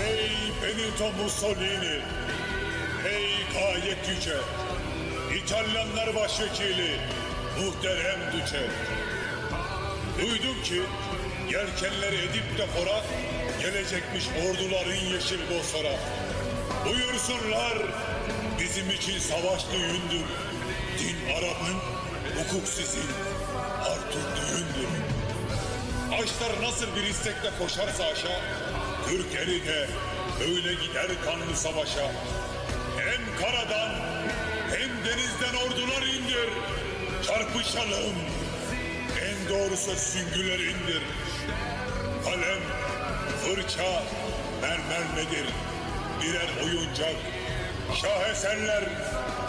Hey Benito Mussolini! Hey gayet yüce! İtalyanlar başvekili, muhterem Duce! Duydum ki yelkenleri edip de fora gelecekmiş orduların yeşil bosfora. Buyursunlar bizim için savaş düğündür. Din Arap'ın, hukuk sizin, Artur düğündür. Aşlar nasıl bir istekle koşarsa aşağı, Türk eli de öyle gider kanlı savaşa. Hem karadan hem denizden ordular indir. Çarpışalım. En doğrusu süngüler indir. Kalem, fırça, mermer nedir? Birer oyuncak. Şaheserler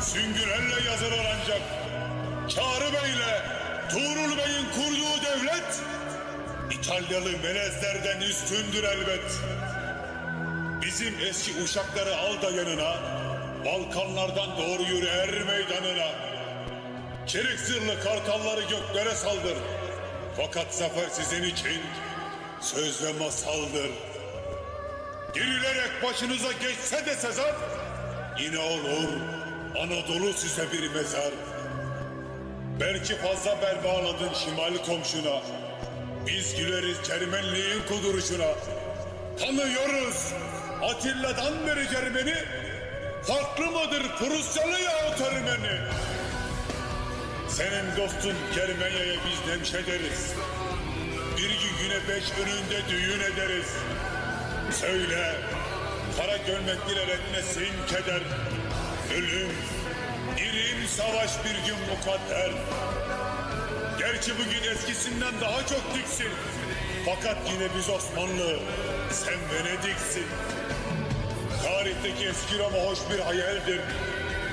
süngülerle yazılır ancak. Çağrı Bey'le Tuğrul Bey'in kurduğu devlet İtalyalı melezlerden üstündür elbet. Bizim eski uşakları al da yanına, Balkanlardan doğru yürü er meydanına. Çelik zırhlı kartalları göklere saldır. Fakat zafer sizin için söz ve masaldır. Gerilerek başınıza geçse de Sezar, yine olur Anadolu size bir mezar. Belki fazla bel bağladın şimal komşuna. Biz güleriz Cermenliğin kuduruşuna. Tanıyoruz Atilla'dan beri Cermeni. Farklı mıdır Prusyalı ya o Termeni? Senin dostun Germenya'ya biz nemşe deriz. Bir gün yine beş önünde düğün ederiz. Söyle, kara gömlekliler etmesin keder. Ölüm, irim savaş bir gün mukadder. Gerçi bugün eskisinden daha çok diksin. Fakat yine biz Osmanlı, sen Venedik'sin. Tarihteki eski Roma hoş bir hayaldir.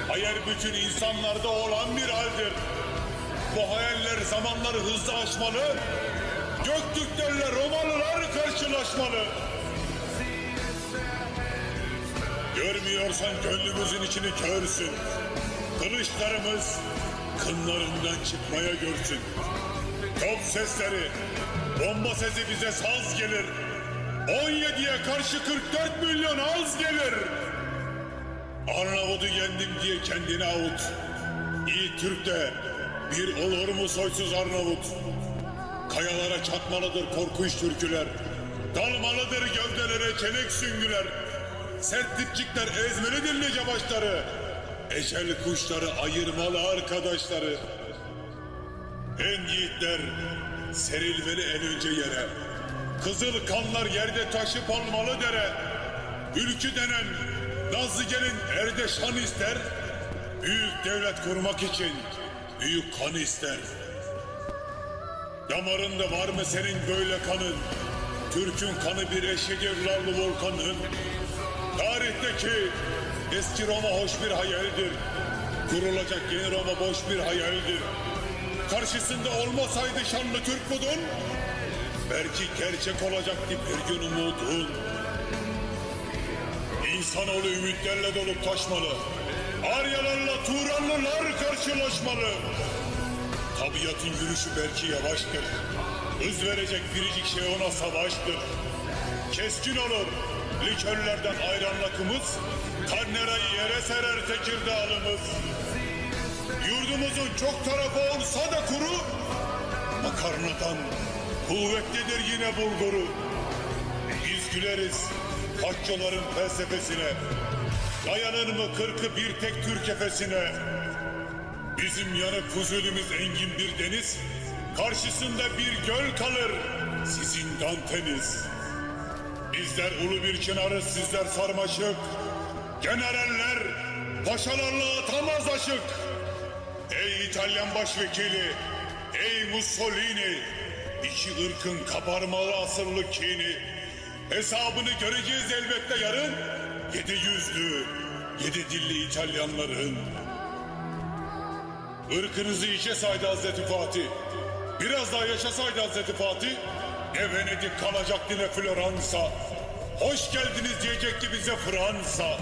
Hayal bütün insanlarda olan bir haldir. Bu hayaller zamanları hızlı aşmalı. Göktürklerle Romalılar karşılaşmalı. Görmüyorsan gönlümüzün içini körsün. Kılıçlarımız kınlarından çıkmaya görsün. Top sesleri, bomba sesi bize saz gelir. 17'ye karşı 44 milyon az gelir. Arnavut'u yendim diye kendini avut. İyi Türk de bir olur mu soysuz Arnavut? Kayalara çatmalıdır korkunç türküler. Dalmalıdır gövdelere çelik süngüler. Sert dipçikler ezmelidir nice başları. Eşel kuşları ayırmalı arkadaşları. En yiğitler serilmeli en önce yere. Kızıl kanlar yerde taşıp almalı dere. Ülkü denen nazlı gelin erde şan ister. Büyük devlet kurmak için büyük kan ister. Damarında var mı senin böyle kanın? Türk'ün kanı bir eşeğir lavlı volkanın. Tarihteki eski Roma hoş bir hayaldir. Kurulacak yeni Roma boş bir hayaldir. Karşısında olmasaydı şanlı Türk budun, belki gerçek olacaktı bir gün umudun. İnsanoğlu ümitlerle dolup taşmalı. Aryalarla Turanlılar karşılaşmalı. Tabiatın yürüyüşü belki yavaştır. Hız verecek biricik şey ona savaştır. Keskin olur likörlerden ayran lakımız. Tannerayı yere serer Tekirdağlımız. Yurdumuzun çok tarafı olsa da kuru, makarnadan kuvvetlidir yine bulguru. Biz güleriz haccıların felsefesine, dayanır mı kırkı bir tek Türk efesine? Bizim yanık fuzulümüz engin bir deniz, karşısında bir göl kalır, sizin danteniz. Bizler ulu bir çınarız, sizler sarmaşık. Generaller paşalarla atamaz aşık. Ey İtalyan başvekili, ey Mussolini, iki ırkın kabarmalı asırlı kini. Hesabını göreceğiz elbette yarın. Yedi yüzlü, yedi dilli İtalyanların. Irkınızı işe saydı Hazreti Fatih. Biraz daha yaşasaydı Hazreti Fatih. Ne Venedik kalacaktı ne Floransa. Hoş geldiniz diyecekti bize Fransa.